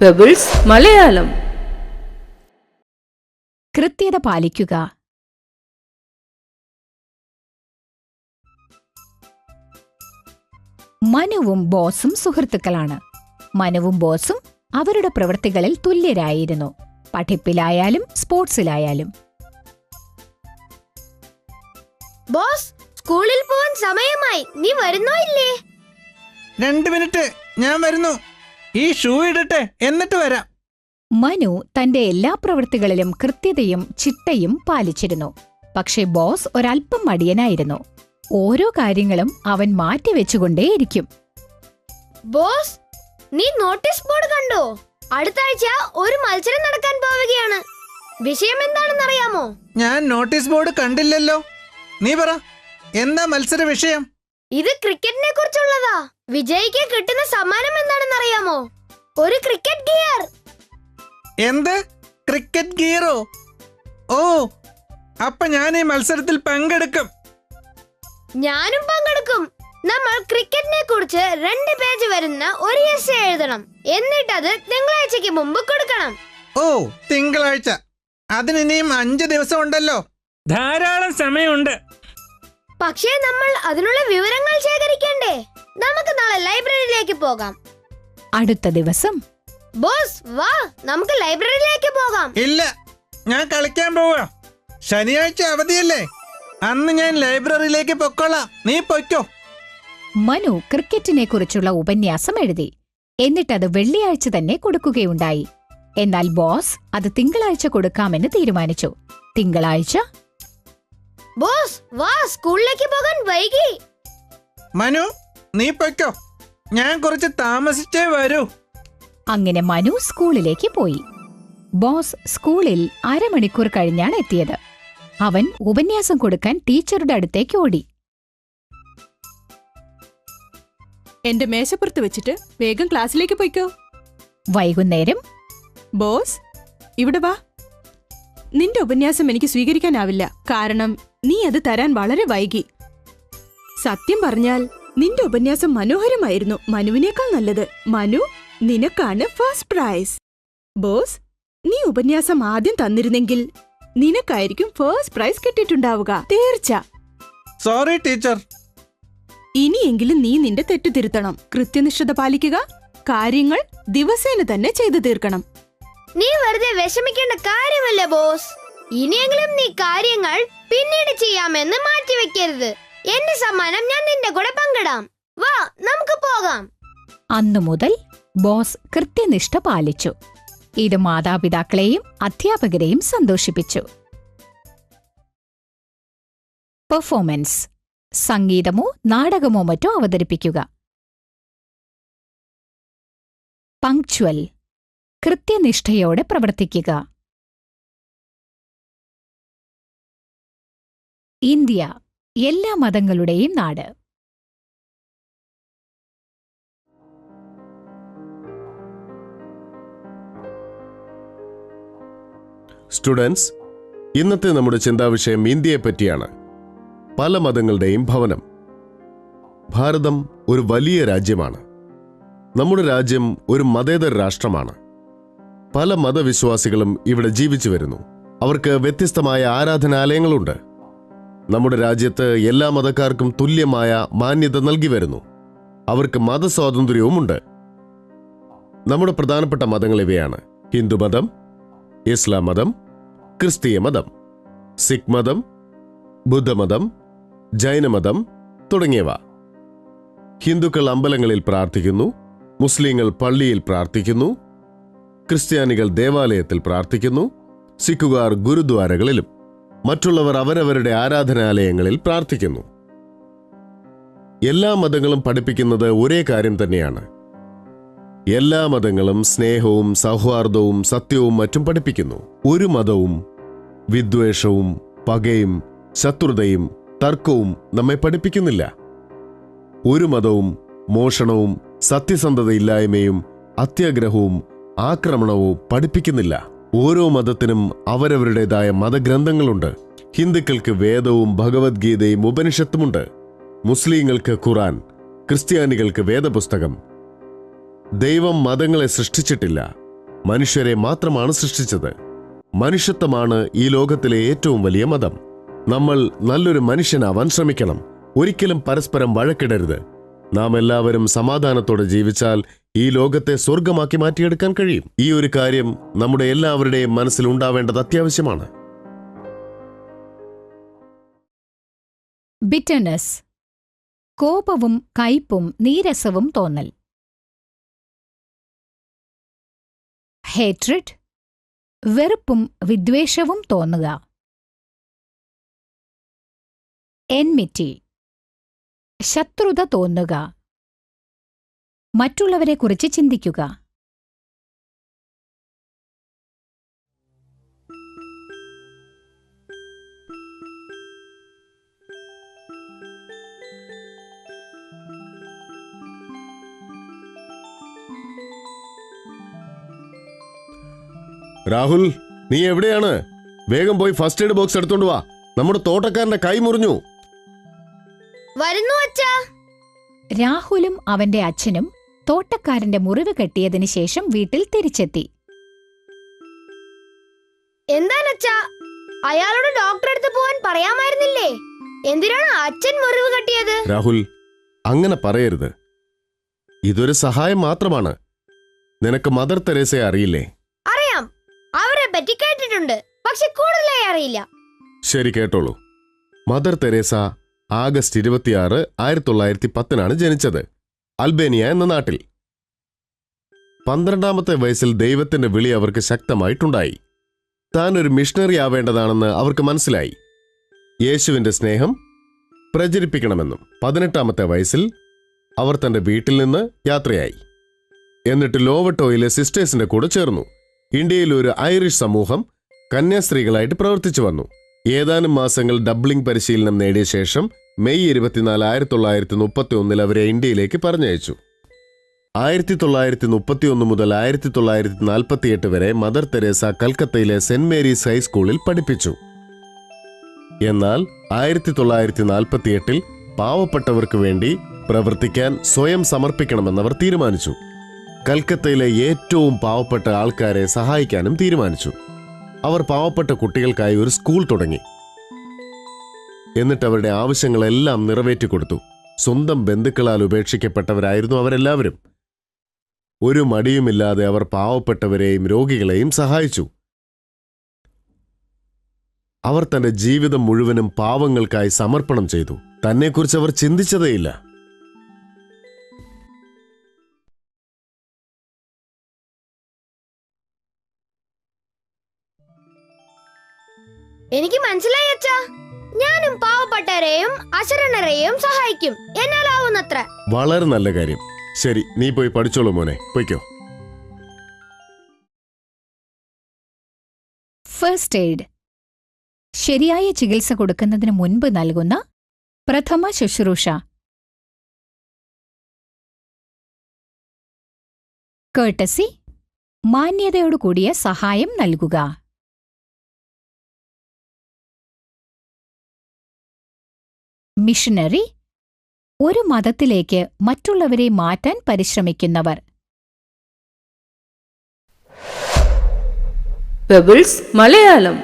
Pebbles Malayalam കൃത്യത പാലിക്കുക. മനുവും ബോസും സുഹൃത്തുക്കളാണ്. മനുവും ബോസും അവരുടെ പ്രവൃത്തികളിൽ തുല്യരായിരുന്നു. പഠിപ്പിലായാലും സ്പോർട്സിലായാലും. ബോസ് സ്കൂളിൽ പോവാൻ സമയമായി. നീ വരുന്നോ ഇല്ലേ? രണ്ട് മിനിറ്റ്. ഞാൻ വരുന്നു. ഈ ഷൂ ഇടട്ടെ എന്നിട്ട് വരാം. മനു തന്റെ എല്ലാ പ്രവൃത്തികളിലും കൃത്യതയും ചിട്ടയും പാലിച്ചിരുന്നു. പക്ഷേ ബോസ് ഒരൽപ്പം മടിയനായിരുന്നു. ഓരോ കാര്യങ്ങളും അവൻ മാറ്റിവെച്ചുകൊണ്ടേയിരിക്കും ബോസ് നീ നോട്ടീസ് ബോർഡ് കണ്ടോ? അടുത്ത ആഴ്ച ഒരു മത്സരം നടക്കാൻ പോവുകയാണ്. വിഷയം എന്താണെന്ന് അറിയാമോ ഞാൻ നോട്ടീസ് ബോർഡ് കണ്ടില്ലല്ലോ. നീ പറ എന്താ മത്സര വിഷയം? ഇത് ക്രിക്കറ്റിനെ കുറിച്ചുള്ളതാ. വിജയിക്ക് കിട്ടുന്ന സമ്മാനം എന്താണെന്ന് അറിയാമോ ഒരു ക്രിക്കറ്റ് ഗിയർ എന്ത്? ക്രിക്കറ്റ് ഗിയറോ ഓ? അപ്പൊ ഞാൻ ഈ മത്സരത്തിൽ പങ്കെടുക്കും. ഞാനും പങ്കെടുക്കും. നമ്മൾ ക്രിക്കറ്റിനെ കുറിച്ച് രണ്ട് പേജ് വരുന്ന ഒരു എസ് എഴുതണം. എന്നിട്ട് അത് തിങ്കളാഴ്ചക്ക് മുമ്പ് കൊടുക്കണം. ഓ തിങ്കളാഴ്ച. അതിനിനിയും അഞ്ച് ദിവസം ഉണ്ടല്ലോ. ധാരാളം സമയമുണ്ട്. പക്ഷേ നമ്മൾ അതിനുള്ള വിവരങ്ങൾ ശേഖരിക്കണ്ടേ? നമുക്ക് നാളെ ലൈബ്രറിയിലേക്ക് പോകാം. അടുത്ത ദിവസം? ബോസ് വാ നമുക്ക് ലൈബ്രറിയിലേക്ക് പോകാം. ഇല്ല ഞാൻ കളിക്കാൻ പോവാ. ശനിയാഴ്ച അവധിയല്ലേ. അന്ന് ഞാൻ ലൈബ്രറിയിലേക്ക് പൊക്കോളാം. നീ പൊയ്ക്കോ. മനു ക്രിക്കറ്റിനെ കുറിച്ചുള്ള ഉപന്യാസം എഴുതി. എന്നിട്ടത് വെള്ളിയാഴ്ച തന്നെ കൊടുക്കുകയുണ്ടായി. എന്നാൽ ബോസ് അത് തിങ്കളാഴ്ച കൊടുക്കാമെന്ന് തീരുമാനിച്ചു. തിങ്കളാഴ്ച ബോസ് വാ സ്കൂളിലേക്ക് പോകാൻ വൈകി. മനു നീ പൊയ്ക്കോ. ഞാൻ കുറച്ച് താമസിച്ചേ വരൂ. അങ്ങനെ മനു സ്കൂളിലേക്ക് പോയി. ബോസ് സ്കൂളിൽ അരമണിക്കൂർ കഴിഞ്ഞാണ് എത്തിയത്. അവൻ ഉപന്യാസം കൊടുക്കാൻ ടീച്ചറുടെ അടുത്തേക്ക് ഓടി. എന്റെ മേശപ്പുറത്ത് വെച്ചിട്ട് വേഗം ക്ലാസ്സിലേക്ക് പോയിക്കോ. വൈകുന്നേരം ബോസ് ഇവിടെ വാ. നിന്റെ ഉപന്യാസം എനിക്ക് സ്വീകരിക്കാനാവില്ല. കാരണം നീ അത് തരാൻ വളരെ വൈകി. സത്യം പറഞ്ഞാൽ നിന്റെ ഉപന്യാസം മനോഹരമായിരുന്നു. മനുവിനേക്കാൾ നല്ലത്. മനു നിനക്കാണ് ഫസ്റ്റ് പ്രൈസ്. ബോസ് നീ ഉപന്യാസം ആദ്യം തന്നിരുന്നെങ്കിൽ നിനക്കായിരിക്കും ഫസ്റ്റ് പ്രൈസ് കിട്ടിയിട്ടുണ്ടാവുക. തീർച്ച. സോറി ടീച്ചർ ഇനിയെങ്കിലും നീ നിന്റെ തെറ്റ് തിരുത്തണം. കൃത്യനിഷ്ഠത പാലിക്കുക. കാര്യങ്ങൾ ദിവസേന തന്നെ ചെയ്തു തീർക്കണം. നീ വെറുതെ വിഷമിക്കേണ്ട കാര്യമല്ല ബോസ്. ഇനിയെങ്കിലും നീ കാര്യങ്ങൾ പിന്നീട് ചെയ്യാമെന്ന് മാറ്റിവെക്കരുത്. എന്റെ സമ്മാനം ഞാൻ നിന്റെ കൂടെ പങ്കിടാം. വാ നമുക്ക് പോകാം. അന്നു മുതൽ ബോസ് കൃത്യനിഷ്ഠ പാലിച്ചു. ഇത് മാതാപിതാക്കളെയും അധ്യാപകരെയും സന്തോഷിപ്പിച്ചു. പെർഫോമൻസ്. സംഗീതമോ നാടകമോ മറ്റോ അവതരിപ്പിക്കുക. പങ്ക്ച്വൽ. കൃത്യനിഷ്ഠയോടെ പ്രവർത്തിക്കുക. ഇന്ത്യ എല്ലാ മതങ്ങളുടെയും നാട്. സ്റ്റുഡൻസ് ഇന്നത്തെ നമ്മുടെ ചിന്താവിഷയം ഇന്ത്യയെ പറ്റിയാണ് പല മതങ്ങളുടെയും ഭവനം. ഭാരതം ഒരു വലിയ രാജ്യമാണ്. നമ്മുടെ രാജ്യം ഒരു മതേതര രാഷ്ട്രമാണ്. പല മതവിശ്വാസികളും ഇവിടെ ജീവിച്ചു വരുന്നു. അവർക്ക് വ്യത്യസ്തമായ ആരാധനാലയങ്ങളുണ്ട്. നമ്മുടെ രാജ്യത്ത് എല്ലാ മതക്കാർക്കും തുല്യമായ മാന്യത നൽകി വരുന്നു. അവർക്ക് മതസ്വാതന്ത്ര്യവുമുണ്ട്. നമ്മുടെ പ്രധാനപ്പെട്ട മതങ്ങൾ ഇവയാണ്. ഹിന്ദുമതം ഇസ്ലാം മതം ക്രിസ്തീയ മതം സിഖ് മതം ബുദ്ധമതം ജൈനമതം തുടങ്ങിയവ. ഹിന്ദുക്കൾ അമ്പലങ്ങളിൽ പ്രാർത്ഥിക്കുന്നു മുസ്ലിങ്ങൾ പള്ളിയിൽ പ്രാർത്ഥിക്കുന്നു ക്രിസ്ത്യാനികൾ ദേവാലയത്തിൽ പ്രാർത്ഥിക്കുന്നു സിഖുകാർ ഗുരുദ്വാരകളിലും. മറ്റുള്ളവർ അവരവരുടെ ആരാധനാലയങ്ങളിൽ പ്രാർത്ഥിക്കുന്നു. എല്ലാ മതങ്ങളും പഠിപ്പിക്കുന്നത് ഒരേ കാര്യം തന്നെയാണ്. എല്ലാ മതങ്ങളും സ്നേഹവും സൗഹാർദ്ദവും സത്യവും മറ്റും പഠിപ്പിക്കുന്നു. ഒരു മതവും വിദ്വേഷവും പകയും ശത്രുതയും തർക്കവും നമ്മെ പഠിപ്പിക്കുന്നില്ല. ഒരു മതവും മോഷണവും സത്യസന്ധതയില്ലായ്മയും അത്യാഗ്രഹവും ആക്രമണവും പഠിപ്പിക്കുന്നില്ല. ഓരോ മതത്തിനും അവരവരുടേതായ മതഗ്രന്ഥങ്ങളുണ്ട്. ഹിന്ദുക്കൾക്ക് വേദവും ഭഗവത്ഗീതയും ഉപനിഷത്തുമുണ്ട്. മുസ്ലിങ്ങൾക്ക് ഖുറാൻ ക്രിസ്ത്യാനികൾക്ക് വേദപുസ്തകം. ദൈവം മതങ്ങളെ സൃഷ്ടിച്ചിട്ടില്ല. മനുഷ്യരെ മാത്രമാണ് സൃഷ്ടിച്ചത്. മനുഷ്യത്വമാണ് ഈ ലോകത്തിലെ ഏറ്റവും വലിയ മതം. നമ്മൾ നല്ലൊരു മനുഷ്യനാവാൻ ശ്രമിക്കണം. ഒരിക്കലും പരസ്പരം വഴക്കിടരുത്. നാം എല്ലാവരും സമാധാനത്തോടെ ജീവിച്ചാൽ ഈ ലോകത്തെ സ്വർഗമാക്കി മാറ്റിയെടുക്കാൻ കഴിയും. ഈ ഒരു കാര്യം നമ്മുടെ എല്ലാവരുടെയും മനസ്സിൽ ഉണ്ടാവേണ്ടത് അത്യാവശ്യമാണ്. ബിറ്റർനെസ് കോപവും കയ്പും നീരസവും തോന്നൽ. ഹേട്രിഡ് വെറുപ്പും വിദ്വേഷവും തോന്നുക. എൻമിറ്റി ശത്രുത തോന്നുക. മറ്റുള്ളവരെക്കുറിച്ച് ചിന്തിക്കുക. രാഹുൽ നീ എവിടെയാണ്? വേഗം പോയി ഫസ്റ്റ് എയ്ഡ് ബോക്സ് എടുത്തോണ്ട് വാ. നമ്മുടെ തോട്ടക്കാരന്റെ കൈ മുറിഞ്ഞു. വരുന്നു അച്ഛാ. രാഹുലും അവന്റെ അച്ഛനും തോട്ടക്കാരന്റെ മുറിവ് കെട്ടിയതിന് ശേഷം വീട്ടിൽ തിരിച്ചെത്തി. എന്താണ് അച്ഛാ അയാളോട് ഡോക്ടറെ അടുത്ത് പോവാൻ പറയാമായിരുന്നില്ലേ? എന്തിനാണ് അച്ഛൻ മുറിവ് കെട്ടിയത്? രാഹുൽ അങ്ങനെ പറയരുത്. ഇതൊരു സഹായം മാത്രമാണ്. നിനക്ക് മദർ തെരേസയെ അറിയില്ലേ? അറിയാം. അവരെ പറ്റി കേട്ടിട്ടുണ്ട്. പക്ഷെ കൂടുതലായി അറിയില്ല. ശരി കേട്ടോളൂ. മദർ തെരേസ ആഗസ്റ്റ് ഇരുപത്തിയാറ് ആയിരത്തി തൊള്ളായിരത്തി പത്തിനാണ് ജനിച്ചത്. അൽബേനിയ എന്ന നാട്ടിൽ. പന്ത്രണ്ടാമത്തെ വയസ്സിൽ ദൈവത്തിന്റെ വിളി അവർക്ക് ശക്തമായിട്ടുണ്ടായി. താൻ ഒരു മിഷണറി ആവേണ്ടതാണെന്ന് അവർക്ക് മനസ്സിലായി. യേശുവിന്റെ സ്നേഹം പ്രചരിപ്പിക്കണമെന്നും പതിനെട്ടാമത്തെ വയസ്സിൽ അവർ തന്റെ വീട്ടിൽ നിന്ന് യാത്രയായി. എന്നിട്ട് ലോവട്ടോയിലെ സിസ്റ്റേഴ്സിന്റെ കൂടെ ചേർന്നു. ഇന്ത്യയിൽ ഒരു ഐറിഷ് സമൂഹം കന്യാസ്ത്രീകളായിട്ട് പ്രവർത്തിച്ചു വന്നു. ഏതാനും മാസങ്ങൾ ഡബ്ലിംഗ് പരിശീലനം നേടിയ ശേഷം മെയ് ഇരുപത്തിനാല് ആയിരത്തി തൊള്ളായിരത്തി മുപ്പത്തി ഒന്നിൽ അവരെ ഇന്ത്യയിലേക്ക് പറഞ്ഞയച്ചു. ആയിരത്തി തൊള്ളായിരത്തി മുപ്പത്തി ഒന്ന് മുതൽ ആയിരത്തി തൊള്ളായിരത്തി നാൽപ്പത്തി എട്ട് വരെ മദർ തെരേസ കൽക്കത്തയിലെ സെന്റ് മേരീസ് ഹൈസ്കൂളിൽ പഠിപ്പിച്ചു. എന്നാൽ ആയിരത്തി തൊള്ളായിരത്തി നാൽപ്പത്തി എട്ടിൽ പാവപ്പെട്ടവർക്ക് വേണ്ടി പ്രവർത്തിക്കാൻ സ്വയം സമർപ്പിക്കണമെന്നവർ തീരുമാനിച്ചു. കൽക്കത്തയിലെ ഏറ്റവും പാവപ്പെട്ട ആൾക്കാരെ സഹായിക്കാനും തീരുമാനിച്ചു. അവർ പാവപ്പെട്ട കുട്ടികൾക്കായി ഒരു സ്കൂൾ തുടങ്ങി. എന്നിട്ട് അവരുടെ ആവശ്യങ്ങളെല്ലാം നിറവേറ്റി കൊടുത്തു. സ്വന്തം ബന്ധുക്കളാൽ ഉപേക്ഷിക്കപ്പെട്ടവരായിരുന്നു അവരെല്ലാവരും. ഒരു മടിയുമില്ലാതെ അവർ പാവപ്പെട്ടവരെയും രോഗികളെയും സഹായിച്ചു. അവർ തന്റെ ജീവിതം മുഴുവനും പാവങ്ങൾക്കായി സമർപ്പണം ചെയ്തു. തന്നെക്കുറിച്ച് അവർ ചിന്തിച്ചതേയില്ല. എനിക്ക് മനസ്സിലായി അച്ഛാ. ഞാനും പാവപ്പെട്ടവരെയും അശരണരെയും സഹായിക്കും. എന്നാലാവുന്നത്ര. വളരെ നല്ല കാര്യം. ശരി നീ പോയി പഠിച്ചോളൂ മോനെ. പൊയ്ക്കോ. ഫസ്റ്റ് എയ്ഡ് ശരിയായ ചികിത്സ കൊടുക്കുന്നതിന് മുൻപ് നൽകുന്ന പ്രഥമ ശുശ്രൂഷ. കേട്ടസി മാന്യതയോടുകൂടിയ സഹായം നൽകുക. മിഷനറി ഒരു മതത്തിലേക്ക് മറ്റുള്ളവരെ മാറ്റാൻ പരിശ്രമിക്കുന്നവർ. പെബിൾസ് മലയാളം